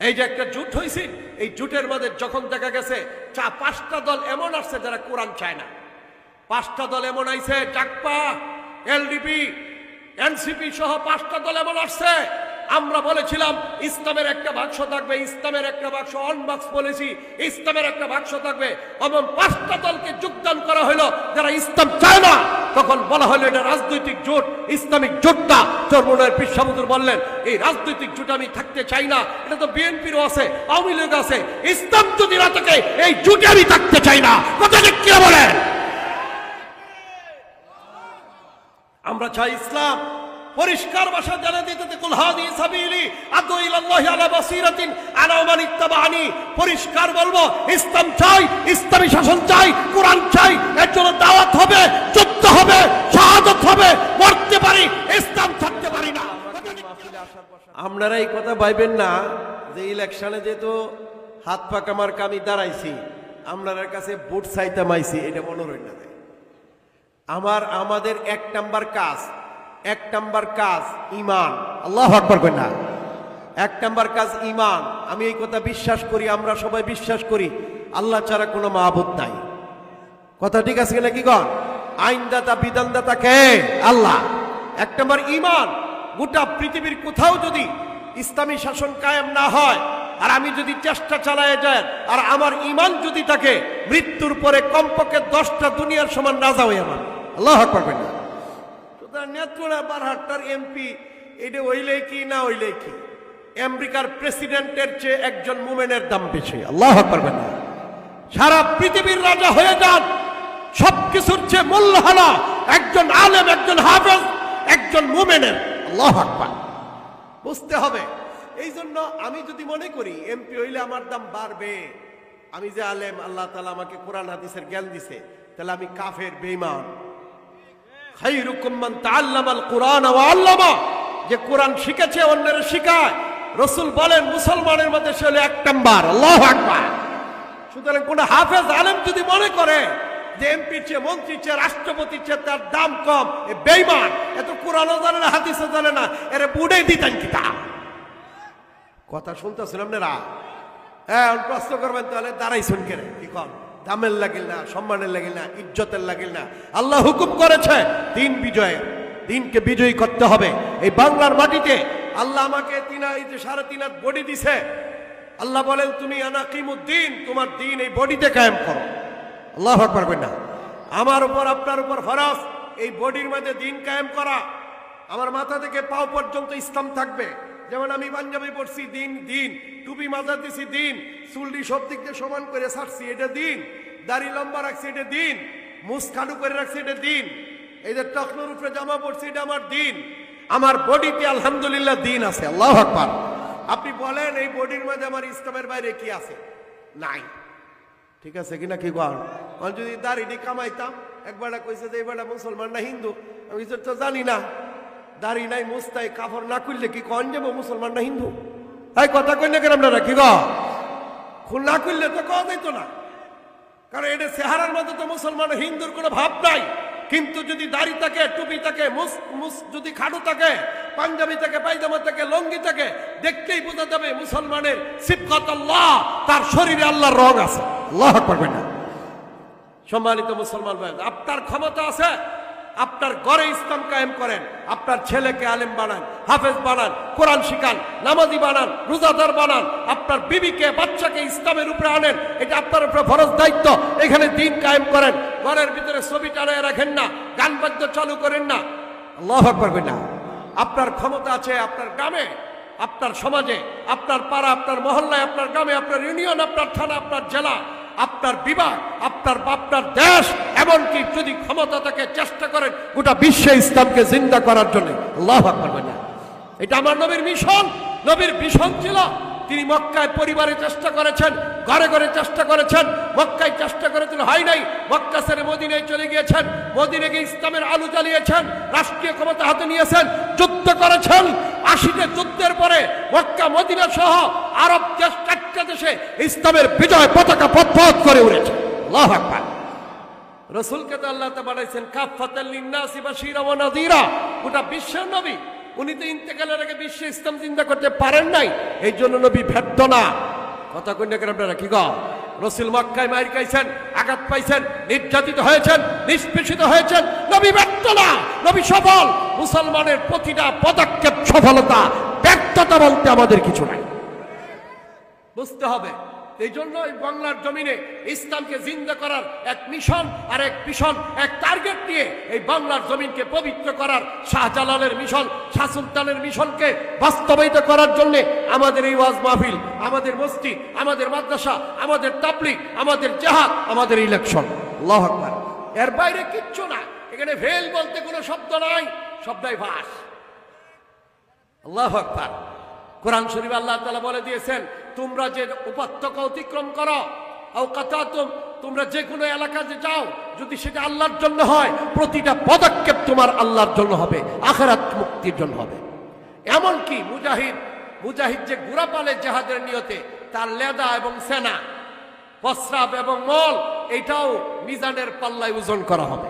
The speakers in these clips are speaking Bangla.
এই যে একটা জুট হয়েছে এই জুটের মধ্যে যখন দেখা গেছে, চা, পাঁচটা দল এমন আসছে যারা কোরআন চায় না। পাঁচটা দল এমন আইছে চাকপা এলডিপি এনসিপি সহ পাঁচটা দল এমন আসছে। আমরা বলেছিলাম, ইসলামের একটা বাক্স থাকবে, ইসলামের একটা বাক্স অন বাক্স বলেছি, ইসলামের একটা বাক্স থাকবে। এমন পাঁচটা দলকে যোগদান করা হলো, যারা ইসলাম চায় না। তখন বলা হলো, এটা রাজনৈতিক জোট, ইসলামিক জোটটা চরমনের পিসামুদুর বললেন, এই রাজনৈতিক জোট আমি থাকতে চাই না। এটা তো বিএনপিরও আছে, আওয়ামী লীগ আছে। ইসলাম যদি না থাকে, এই জোটে আমি থাকতে চাই না। কথা ঠিক কিনা বলেন? আমরা চাই ইসলাম পরিষ্কার ভাষা জানা দিতে কুল সাবিলি, আদু ইলাল্লাহি আলা বাসিরাতিন আনা মান ইত্তাবানি পরিষ্কার বলব, ইসলাম চাই, ইসলামী শাসন চাই, কোরআন চাই, এর জন্য দাওয়াত হবে, যুদ্ধ হবে, শাহাদত হবে, মরতে পারি, ইসলাম থাকতে পারি না। আপনারা এই কথা ভাইবেন না যে ইলেকশনে যেহেতু হাত পাকা মার কামি দাঁড়াইছি আপনার কাছে বুট চাইতে মাইছি এটা মনে রইল না আমার, আমাদের এক নাম্বার কাজ এক নাম্বার কাজ ইমান আল্লাহ আকবর না। এক নাম্বার কাজ ইমান আমি এই কথা বিশ্বাস করি, আমরা সবাই বিশ্বাস করি, আল্লাহ ছাড়া কোনো মাহবুদ নাই। কথা ঠিক আছে কিনা কি আইনদাতা, বিধানদাতা কে? আল্লাহ। এক নম্বর ইমান গোটা পৃথিবীর কোথাও যদি ইসলামী শাসন কায়েম না হয়, আর আমি যদি চেষ্টা চালায় যায় আর আমার ইমান যদি থাকে, মৃত্যুর পরে কমপক্ষে দশটা দুনিয়ার সমান রাজা হয়ে আমার আল্লাহ পারবেন না। সুতরাং নেত্রনা বারহাট্টার এমপি এটা হইলে কি, না হইলে কি? আমেরিকার প্রেসিডেন্টের চেয়ে একজন মুমেনের দাম বেশি। আল্লাহ পারবেন না সারা পৃথিবীর রাজা হয়ে যান, সবকিছুর চেয়ে মূল্য হলো একজন আলেম, একজন হাফেজ, একজন মুমেনের। আল্লাহ আকবার। বুঝতে হবে। এই জন্য আমি যদি মনে করি এমপি হইলে আমার দাম বাড়বে। আমি যে আলেম, আল্লাহ তালা আমাকে কোরআন, হাদিসের জ্ঞান দিছে, তাহলে আমি কাফের বেইমান যে কোরআন শিখেছে, অন্যের শিখায়। রসুল বলেন, মুসলমানের মধ্যে সে হলো এক নাম্বার। সুতরাং হাফেজ যদি মনে করে রাষ্ট্রপতি চেয়ে তার দাম কম, এ এত কোরআনও জানে না, হাদিসও জানে না। এর বুড়ে দিতেন কিতাব কথা শুনতেছিলাম না হ্যাঁ প্রশ্ন করবেন তাহলে, দাঁড়াই শুন কেন কি কন? দামের লাগিল না, সম্মানের লাগিল না, ইজ্জতের লাগিল না। আল্লাহ হুকুম করেছে, দিন বিজয়ের দিনকে বিজয়ী করতে হবে। এই বাংলার মাটিতে আল্লাহ আমাকে তিনা এই যে সাড়ে তিন হাত বডি দিছে। আল্লাহ বলেন, তুমি আনাকিমুদ্দিন, তোমার দিন এই বডিতে কায়েম করো। আল্লাহ পারবেন না। আমার উপর, আপনার উপর ফরজ, এই বডির মধ্যে দিন কায়েম করা। আমার মাথা থেকে পাও পর্যন্ত ইসলাম থাকবে। যেমন আমি পাঞ্জাবি পড়ছি, দিন দিন। টুপি মাজা দিছি, দিন। চুল্লি সব দিক দিয়ে সমান করে ছাড়ছি, এটা দিন। দাড়ি লম্বা রাখছি, এটা দিন। মুস খাডু করে রাখছি, এটা দিন। এই যে টকনোর উপরে জামা পড়ছি এটা আমার দিন। আমার বডিতে আলহামদুলিল্লাহ দিন আছে, আল্লাহ আকবার। আপনি বলেন, এই বডির মধ্যে আমার ইসলামের বাইরে কি আছে? নাই। ঠিক আছে কিনা কি কর আমি যদি দাড়িটি কামাইতাম একবার কইছে যে এবার মুসলমান না হিন্দু? আমি তো জানি না। দাড়ি নাই, মুস্তাই কাপড় না করলে কি কন যাব মুসলমান না হিন্দু? তাই কথা কই না কেন আপনারা, কি খুন না করলে তো কওয়া যাইতো না। কারণ এটা সেহারার মধ্যে তো মুসলমান হিন্দুর কোনো ভাব নাই। কিন্তু যদি দাড়ি থাকে, টুপি থাকে যদি খাটু থাকে, পাঞ্জাবি থাকে, পায়জামা থাকে, লঙ্গি থাকে, দেখতেই বোঝা যাবে মুসলমানের সিফকাত আল্লাহ, তার শরীরে আল্লাহর রং আছে। আল্লাহ পারবেন না সম্মানিত মুসলমান ভাই, আপনার ক্ষমতা আছে আপনার ঘরে ইসলাম কায়েম করেন, আপনার ছেলেকে আলেম বানান, হাফেজ বানান, কোরআন শিখান, নামাজি বানান, রোজাদার বানান, আপনার বিবিকে, বাচ্চাকে ইসলামের উপরে আনেন, এটা আপনার উপরে ফরজ দায়িত্ব, এখানে দিন কায়েম করেন, ঘরের ভিতরে ছবি টানায় রাখেন না, গান বাদ্য চালু করেন না। আল্লাহ করবেন না। আপনার ক্ষমতা আছে আপনার গ্রামে, আপনার সমাজে, আপনার পাড়া, আপনার মহল্লায়, আপনার গ্রামে, আপনার ইউনিয়ন, আপনার থানা, আপনার জেলা আপনার বিবাহ, আপনার বাপনার দেশ, এমনকি যদি ক্ষমতা থাকে চেষ্টা করেন গোটা বিশ্বে ইসলামকে জিন্দা করার জন্য। লাভ করবেন না এটা আমার নবীর মিশন নবীর মিশন ছিল। তিনি মক্কায় পরিবারে চেষ্টা করেছেন, ঘরে ঘরে চেষ্টা করেছেন, মক্কায় চেষ্টা করেছেন হয় নাই। মক্কা সেরে মদিনায় চলে গিয়েছেন, মদিনে গিয়ে ইসলামের আলু জ্বালিয়েছেন, রাষ্ট্রীয় ক্ষমতা হাতে নিয়েছেন, যুদ্ধ করেছেন। আশিতে যুদ্ধের পরে মক্কা, মদিনা সহ আরব দেশ, চারটা দেশে ইসলামের বিজয় পতাকা পথ করে আকবার। রসুলকে তো আল্লাহ বানাইছেন কাফাতাল লিন্নাসি বাশীরা ওয়া নাযীরা গোটা বিশ্বের নবী উনি তো ইন্তেকালের আগে বিশ্বে ইসলাম চিন্তা করতে পারেন নাই। এই জন্য নবী ব্যর্থ না কথা কন্যা কেন আপনারা? কি গো রসুল মক্কায় মায়ের খাইছেন, আঘাত পাইছেন, নির্যাতিত হয়েছেন, নিষ্পেষিত হয়েছেন। নবী ব্যর্থ না নবী সফল। মুসলমানের প্রতিটা পদক্ষেপ সফলতা, ব্যর্থতা বলতে আমাদের কিছু নাই। বুঝতে হবে। এই জন্য এই বাংলার জমিনে ইসলামকে জিন্দা করার এক মিশন আর এক মিশন এক টার্গেট নিয়ে এই বাংলার জমিনকে পবিত্র করার শাহজালালের মিশন, শাহ সুলতানের মিশনকে বাস্তবায়িত করার জন্য আমাদের এই ওয়াজ মাহফিল, আমাদের মসজিদ, আমাদের মাদ্রাসা, আমাদের তাবলিগ, আমাদের জাহাদ, আমাদের ইলেকশন আল্লাহ এর বাইরে কিচ্ছু না। এখানে ভেল বলতে কোনো শব্দ নাই, শব্দই ভাস আল্লাহ কোরআন শরীফ আল্লাহ তাআলা বলে দিয়েছেন তোমরা যে উপত্যকা অতিক্রম করো তোমরা যে কোনো এলাকাতে যাও, যদি সেটা আল্লাহর জন্য হয়, প্রতিটা পদক্ষেপ তোমার আল্লাহর জন্য হবে, আখেরাত মুক্তির জন্য হবে। এমনকি মুজাহিদ মুজাহিদ যে গুড়া পালে জাহাজের নিয়তে, তার লেদা এবং সেনা, প্রস্রাব এবং মল, এটাও মিজানের পাল্লায় ওজন করা হবে।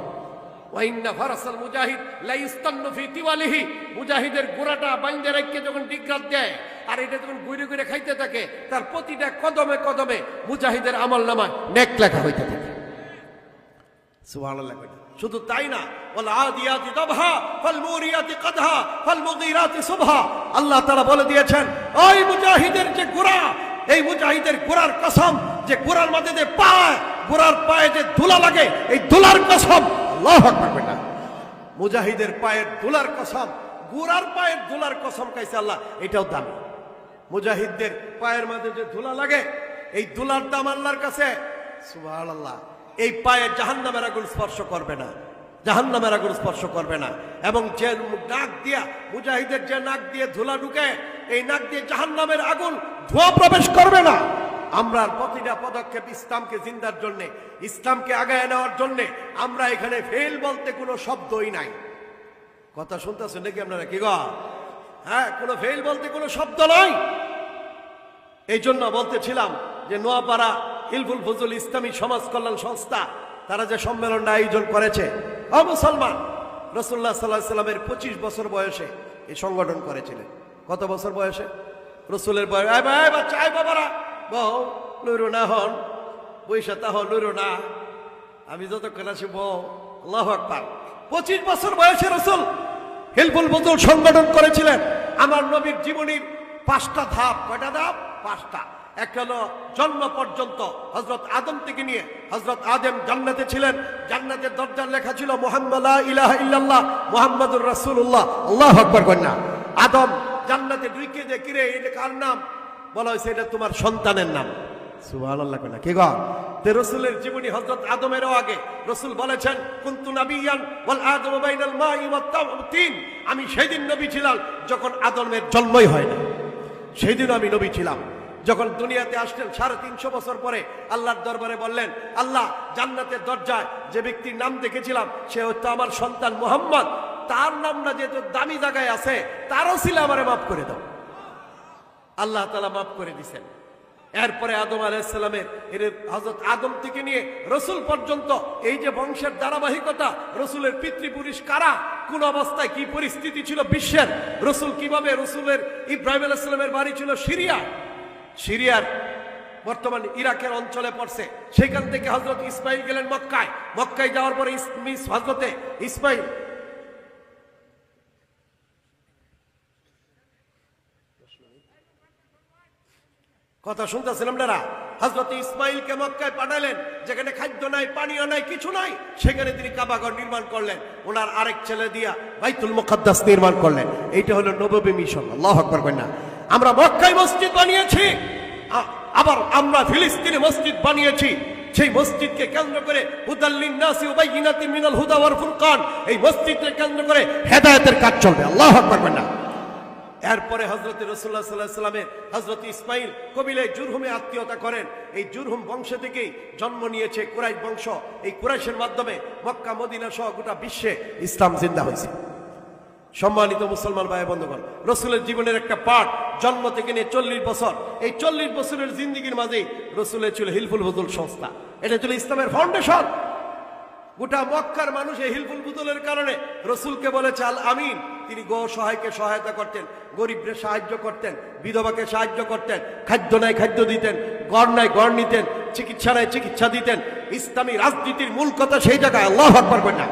মুজাহিদ মুজাহিদের গোড়াটা বাইন্দে রেখে যখন ডিগ্রাত দেয় আর এটা যখন গুইরে গুইরে খাইতে থাকে, তার প্রতিটা কদমে কদমে মুজাহিদের আমল নামায় নেক লেখা হইতে থাকে। শুধু তাই না আল্লাহ তাআলা বলে দিয়েছেন, ওই মুজাহিদের যে গোড়া, এই মুজাহিদের গোড়ার কসম যে গোড়ার মধ্যে যে পায়, গোড়ার পায়ে যে ধুলা লাগে, এই ধুলার কসম আল্লাহু বেটা মুজাহিদের পায়ের ধুলার কসম, গোড়ার পায়ের ধুলার কসম কাইছে আল্লাহ, এটাও দামি। মুজাহিদদের পায়ের মাঝে যে ধুলা লাগে, এই ধুলার দাম আল্লাহর কাছে। এই পায়ে জাহান্নামের আগুন স্পর্শ করবে না, জাহান্নামের আগুন স্পর্শ করবে না। এবং যে নাক দিয়া, মুজাহিদের যে নাক দিয়ে ধুলা ঢুকে, এই নাক দিয়ে জাহান্নামের আগুন ধোঁয়া প্রবেশ করবে না। আমরা প্রতিটা পদক্ষেপ ইসলামকে জিন্দার জন্য, ইসলামকে আগায় নেওয়ার জন্য, আমরা এখানে ফেল বলতে কোনো শব্দই নাই। কথা শুনতেছেন নাকি আপনারা? কি গ? হ্যাঁ কোনো ফেল বলতে কোনো শব্দ নয় এই জন্য বলতেছিলাম যে নোয়াপাড়া হিলফুল ফজল ইসলামী সমাজ কল্যাণ সংস্থা, তারা যে সম্মেলনটা আয়োজন করেছে অ মুসলমান রসুল্লাহ সাল্লাহ সাল্লামের পঁচিশ বছর বয়সে এই সংগঠন করেছিলেন। কত বছর বয়সে? রসুলের বয়স বাচ্চা না হন, বৈশা না। আমি যতক্ষণ আছি আকবার। পঁচিশ বছর বয়সে রসুল হিলফুল ফজল সংগঠন করেছিলেন। আমার নবীর জীবনীর পাঁচটা ধাপ, কয়টা ধাপ? পাঁচটা। একটা হলো জন্ম পর্যন্ত হজরত আদম থেকে নিয়ে হজরত আদম জান্নাতে ছিলেন। জান্নাতের দরজার লেখা ছিল মোহাম্মদ ইলাহ ইল্লাল্লাহ, মোহাম্মদুর রাসূলুল্লাহ। আল্লাহ আকবার কন্যা আদম জান্নাতে ঢুকে যে কিরে এটা কার নাম? বলা হয়েছে, এটা তোমার সন্তানের নাম। সুবহানাল্লাহ কন্যা কি গো? তে রসুলের জীবনী হজরত আদমেরও আগে। রসুল বলেছেন, কুন্তু নাবিয়ান ওয়াল আদম বাইনাল মাই ওয়াত তিন আমি সেদিন নবী ছিলাম যখন আদমের জন্মই হয় না সেই দিন আমি নবী ছিলাম। যখন দুনিয়াতে আসলেন সাড়ে তিনশো বছর পরে আল্লাহর দরবারে বললেন, আল্লাহ, জান্নাতের দরজায় যে ব্যক্তির নাম দেখেছিলাম, সে হচ্ছে আমার সন্তান মোহাম্মদ। তার নামটা যেহেতু দামি জায়গায় আছে তারও ছিল আমারে মাফ করে দাও। আল্লাহ তালা মাফ করে দিছেন। এরপরে আদম আলাইসালামের এর হজরত আদম থেকে নিয়ে রসুল পর্যন্ত এই যে বংশের ধারাবাহিকতা, রসুলের পিতৃপুরুষ কারা, কোন অবস্থায় কি পরিস্থিতি ছিল বিশ্বের, রসুল কীভাবে রসুলের ইব্রাহিম আলাইসালামের বাড়ি ছিল সিরিয়া। সিরিয়ার বর্তমান ইরাকের অঞ্চলে পড়ছে। সেখান থেকে হজরত ইসমাইল গেলেন মক্কায়। মক্কায় যাওয়ার পরে হজরতে ইসমাইল কথা শুনতেছেন আপনারা হজরত ইসমাইলকে মক্কায় পাঠালেন, যেখানে খাদ্য নাই পানীয় নাই, কিছু নাই, সেখানে তিনি কাবাগর নির্মাণ করলেন। ওনার আরেক ছেলে দিয়া বাইতুল মুকদ্দাস নির্মাণ করলেন। এইটা হলো নববী মিশন, আল্লাহ আকবর কন্যা আমরা মক্কায় মসজিদ বানিয়েছি আবার আমরা ফিলিস্তিনে মসজিদ বানিয়েছি। সেই মসজিদকে কেন্দ্র করে হুদাল্লিন নাসি উবাইয়িনাতি মিনাল হুদা ওয়াল ফুরকান, এই মসজিদকে কেন্দ্র করে হেদায়েতের কাজ চলবে, আল্লাহ আকবর কন্যা এরপরে হজরত রসুল্লাহ সাল্লাহ সাল্লামের হজরত ইসমাইল কবিলে জুরহুমে আত্মীয়তা করেন। এই জুরহুম বংশ থেকেই জন্ম নিয়েছে কুরাইশ বংশ। এই কুরাইশের মাধ্যমে মক্কা, মদিনা সহ গোটা বিশ্বে ইসলাম জিন্দা হয়েছে। সম্মানিত মুসলমান ভাই বন্ধুগণ, রসুলের জীবনের একটা পাঠ জন্ম থেকে নিয়ে চল্লিশ বছর। এই চল্লিশ বছরের জিন্দিগির মাঝেই রসুলের ছিল হিলফুল ফজল সংস্থা। এটা ছিল ইসলামের ফাউন্ডেশন গোটা মক্কার মানুষ এই হিলফুল বুদলের কারণে রসুলকে বলেছে, আল আমিন। তিনি গো সহায়কে সহায়তা করতেন, গরিবদের সাহায্য করতেন, বিধবাকে সাহায্য করতেন, খাদ্য নাই খাদ্য দিতেন, গড় নাই গড় নিতেন, চিকিৎসা নাই চিকিৎসা দিতেন। ইসলামী রাজনীতির মূল কথা সেই জায়গায় আল্লাহ আকবর না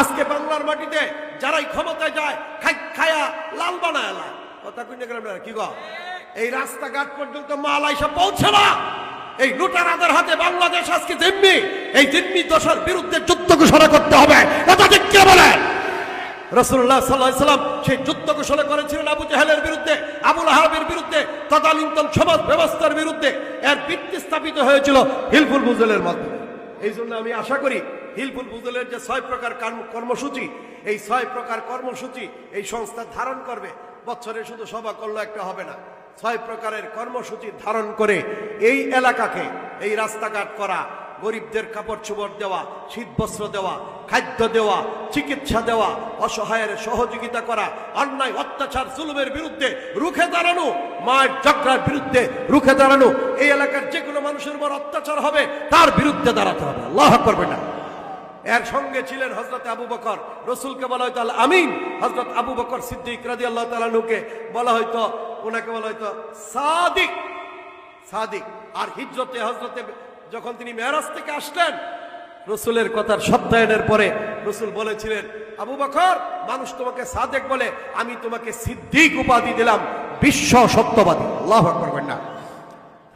আজকে বাংলার মাটিতে যারাই ক্ষমতায় যায়, খাই খায়া লাল বানায় আল্লাহ। কথা কইনে গেলাম কি গো? এই রাস্তাঘাট পর্যন্ত মাল আইসা পৌঁছে না। এই লুটারাদের হাতে বাংলাদেশ আজকে জিম্মি। এই জিম্মি দশার বিরুদ্ধে যুদ্ধ ঘোষণা করতে হবে। কথা ঠিক কে বলে রসুল্লাহ সাল্লাহ সাল্লাম সেই যুদ্ধ ঘোষণা করেছিলেন আবু জাহেলের বিরুদ্ধে আবুল আহাবের বিরুদ্ধে, তদানীন্তন সমাজ ব্যবস্থার বিরুদ্ধে। এর ভিত্তি স্থাপিত হয়েছিল হিলফুল বুজলের মাধ্যমে। এই জন্য আমি আশা করি হিলফুল বুজলের যে ছয় প্রকার কর্মসূচি, এই ছয় প্রকার কর্মসূচি এই সংস্থা ধারণ করবে। বছরে শুধু সভা করলে একটা হবে না। ছয় প্রকারের কর্মসূচি ধারণ করে এই এলাকাকে এই রাস্তাঘাট করা গরিবদের কাপড় চোপড় দেওয়া, শীতবস্ত্র দেওয়া, খাদ্য দেওয়া, চিকিৎসা দেওয়া, অসহায়ের সহযোগিতা করা, অন্যায়, অত্যাচার, জুলুমের বিরুদ্ধে রুখে দাঁড়ানো মায়ের জগড়ার বিরুদ্ধে রুখে দাঁড়ানো, এই এলাকার যে কোনো মানুষের উপর অত্যাচার হবে, তার বিরুদ্ধে দাঁড়াতে হবে। আল্লাহ করবে না এর সঙ্গে ছিলেন হজরত আবু বকর। রসুলকে বলা হয়তো আমিন হজরত আবু বকর সিদ্দিক রাজি আল্লাহ তালানুকে বলা হয়তো ওনাকে বলা হয়তো সাদিক। সাদিক। আর হিজরতে হজরতে যখন তিনি মেহরাজ থেকে আসলেন, রসুলের কথার সত্যায়নের পরে রসুল বলেছিলেন, আবু বকর, মানুষ তোমাকে সাদেক বলে, আমি তোমাকে সিদ্দিক উপাধি দিলাম, বিশ্ব সত্যবাদী। আল্লাহ করবেন না।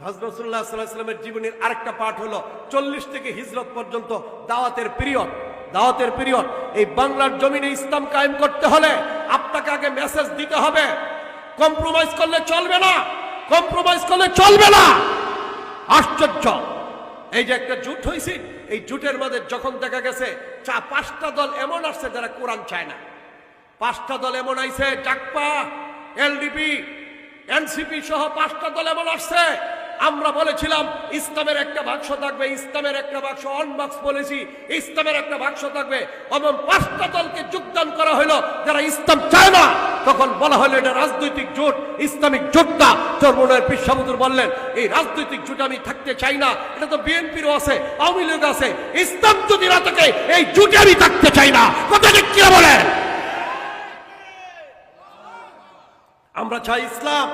হজরতুল্লাহ সাল্লাহামের জীবনের আরেকটা পাঠ হলো, চল্লিশ থেকে হিজরত পর্যন্ত দাওয়াতের পিরিয়ড। দাওয়াতের পিরিয়ড, এই বাংলার জমিনে ইসলাম কায়েম করতে হলে আপনাকে আগে মেসেজ দিতে হবে। কম্প্রোমাইজ করলে চলবে না, কম্প্রোমাইজ করলে চলবে না। আশ্চর্য। এই যে একটা জুট হয়েছে এই জুটের মধ্যে যখন দেখা গেছে, চা, পাঁচটা দল এমন আসছে যারা কোরআন চায় না। পাঁচটা দল এমন আইছে জাকপা এলডিপি এনসিপি সহ পাঁচটা দল এমন আসছে। আমরা বলেছিলাম, ইসলামের একটা বাক্স থাকবে, ইসলামের একটা বাক্স অন বাক্স বলেছি, ইসলামের একটা বাক্স থাকবে। এবং পাঁচটা দলকে যোগদান করা হলো যারা ইসলাম চায় না। তখন বলা হলো, এটা রাজনৈতিক জোট, ইসলামিক জোট না চর্মনের পিসাবুদুর বললেন, এই রাজনৈতিক জোট আমি থাকতে চাই না, এটা তো বিএনপিরও আছে, আওয়ামী লীগ আছে। ইসলাম যদি না থাকে, এই জোটে আমি থাকতে চাই না। কথা ঠিক কিনা বলেন? আমরা চাই ইসলাম।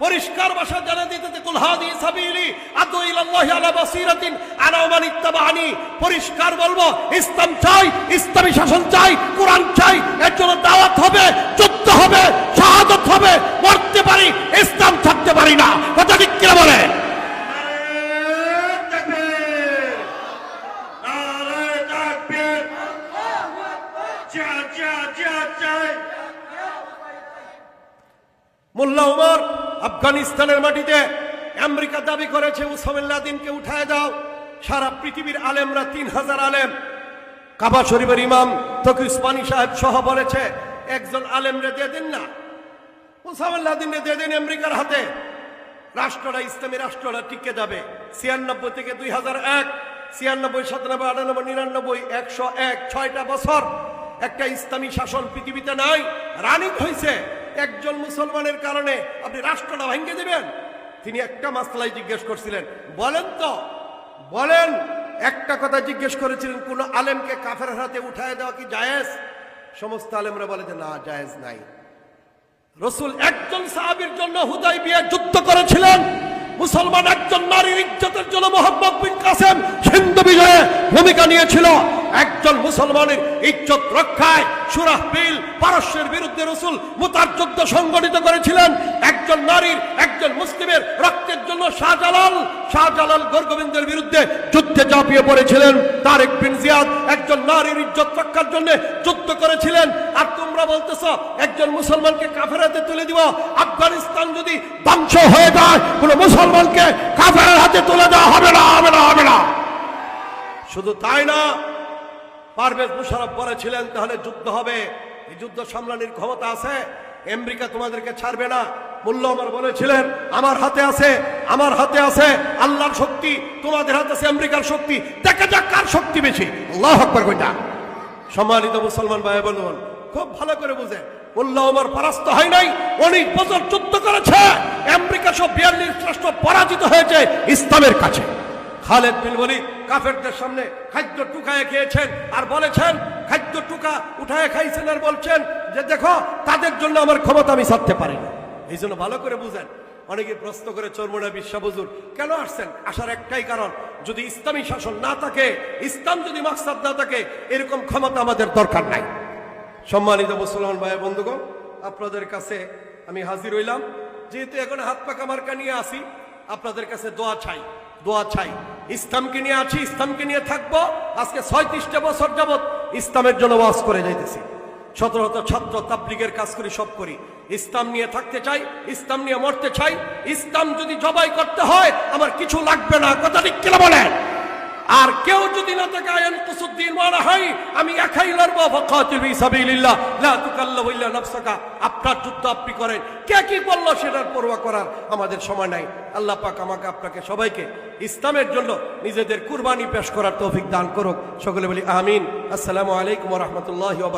পরিষ্কার ভাষা জানা দিতে কুল হাদি সাবিলি আদু ইলাল্লাহি আলা বাসিরাতিন আনা মান ইত্তাবানি পরিষ্কার বলব ইসলাম চাই ইসলামী শাসন চাই কোরআন চাই এর জন্য দাওয়াত হবে যুদ্ধ হবে শাহাদত হবে মরতে পারি ইসলাম থাকতে পারি না। কথা ঠিক কিনা বলে! মোল্লা উমর আফগানিস্তানের মাটিতে আমেরিকা দাবি করেছে উসামিল্লাদিনকে উঠায় দাও। সারা পৃথিবীর আলেমরা তিন হাজার আলেম। কাবা শরীফের ইমাম তকি উসমানী সাহেব সহ বলেছে, একজন আলেমরে দিয়ে দিন না। উসামিল্লাদিনরে দিয়ে দিন আমেরিকার হাতে। রাষ্ট্রটা ইসলামী রাষ্ট্রটা টিকে যাবে। ছিয়ানব্বই থেকে দুই হাজার এক, ছিয়ানব্বই, সাতানব্বই, আটানব্বই, নিরানব্বই, একশো এক, ছয়টা বছর একটা ইসলামী শাসন পৃথিবীতে নাই, রানিং হয়েছে একজন মুসলমানের কারণে আপনি রাষ্ট্রটা ভেঙে দিবেন। তিনি একটা মাসলাই জিজ্ঞেস করছিলেন, বলেন তো, বলেন, একটা কথা জিজ্ঞেস করেছিলেন, কোন আলেমকে কাফের হাতে উঠায় দেওয়া কি জায়েজ? সমস্ত আলেমরা বলে যে, না, জায়েজ নাই। রসুল একজন সাহাবীর জন্য হুদাই বিয়ে যুদ্ধ করেছিলেন। মুসলমান একজন নারীর ইজ্জতের জন্য মোহাম্মদ বিন কাসেম সিন্ধু বিজয়ে ভূমিকা নিয়েছিল। একজন মুসলমানের ইজ্জত রক্ষায় সুরাহ বিল পারস্যের বিরুদ্ধে রসুল মুতার যুদ্ধ সংগঠিত করেছিলেন। একজন নারীর, একজন মুসলিমের রক্তের জন্য শাহজালাল শাহজালাল গোরগোবিন্দের বিরুদ্ধে যুদ্ধে ঝাঁপিয়ে পড়েছিলেন। তারেক বিন জিয়াদ একজন নারীর ইজ্জত রক্ষার জন্য যুদ্ধ করেছিলেন। আর তোমরা বলতেছ, একজন মুসলমানকে কাফের হাতে তুলে দিব। আফগানিস্তান যদি ধ্বংস হয়ে যায়, কোন মুসলমানকে কাফের হাতে তুলে দেওয়া হবে না হবে না হবে না। শুধু তাই না পারভেজ মুশারফ বলেছিলেন, তাহলে যুদ্ধ হবে। এই যুদ্ধ সামলানির ক্ষমতা আছে, আমেরিকা তোমাদেরকে ছাড়বে না। মূল্য আমার বলেছিলেন, আমার হাতে আছে, আমার হাতে আছে, আল্লাহর শক্তি, তোমাদের হাতে আছে আমেরিকার শক্তি। দেখা যাক কার শক্তি বেশি। আল্লাহ আকবর কইটা। সম্মানিত মুসলমান ভাই বন্ধুগণ, খুব ভালো করে বুঝে। মোল্লা ওমর পরাস্ত হয় নাই, অনেক বছর যুদ্ধ করেছে, আমেরিকা সব বিয়াল্লিশ রাষ্ট্র পরাজিত হয়েছে ইসলামের কাছে। খালেদ বিন ওয়ালিদ কাফেরদের সামনে খাদ্য টুকায় খেয়েছেন আর বলেছেন, খাদ্য টুকা উঠায় খাইছেন আর বলছেন যে দেখো, তাদের জন্য আমার ক্ষমতা আমি ছাড়তে পারি না। এই জন্য ভালো করে বুঝেন, অনেকে প্রশ্ন করে চর্মনা বিশ্বাবুজুর কেন আসছেন? আসার একটাই কারণ, যদি ইসলামী শাসন না থাকে, ইসলাম যদি মাকসাদ না থাকে, এরকম ক্ষমতা আমাদের দরকার নাই। সম্মানিত মুসলমান ভাই বন্ধুগণ, আপনাদের কাছে আমি হাজির হইলাম। যেহেতু এখন হাত পাকা মার্কা নিয়ে আসি, আপনাদের কাছে দোয়া চাই দোয়া চাই। ইসলামকে নিয়ে আছি, ইসলামকে নিয়ে থাকব। আজকে ছয়ত্রিশটা বছর যাবৎ ইসলামের জন্য ওয়াজ করে যাইতেছি। সতেরোত ছাত্র তাবলিগের কাজ করি, সব করি। ইসলাম নিয়ে থাকতে চাই, ইসলাম নিয়ে মরতে চাই। ইসলাম যদি জবাই করতে হয়, আমার কিছু লাগবে না। কথা ঠিক কিনা বলেন? আর কেউ যদি না আয়ান কুসুদ্দিন মারা হয়, আমি একাই লড়বো। নাফসাকা। আপনার যুদ্ধ আপনি করেন। কে কি বলল সেটার পরোয়া করার আমাদের সময় নাই। আল্লাহ পাক আমাকে আপনাকে সবাইকে ইসলামের জন্য নিজেদের কুরবানি পেশ করার তৌফিক দান করুক। সকলে বলি আমিন। আসসালামু আলাইকুম ওয়া রাহমাতুল্লাহি ওয়া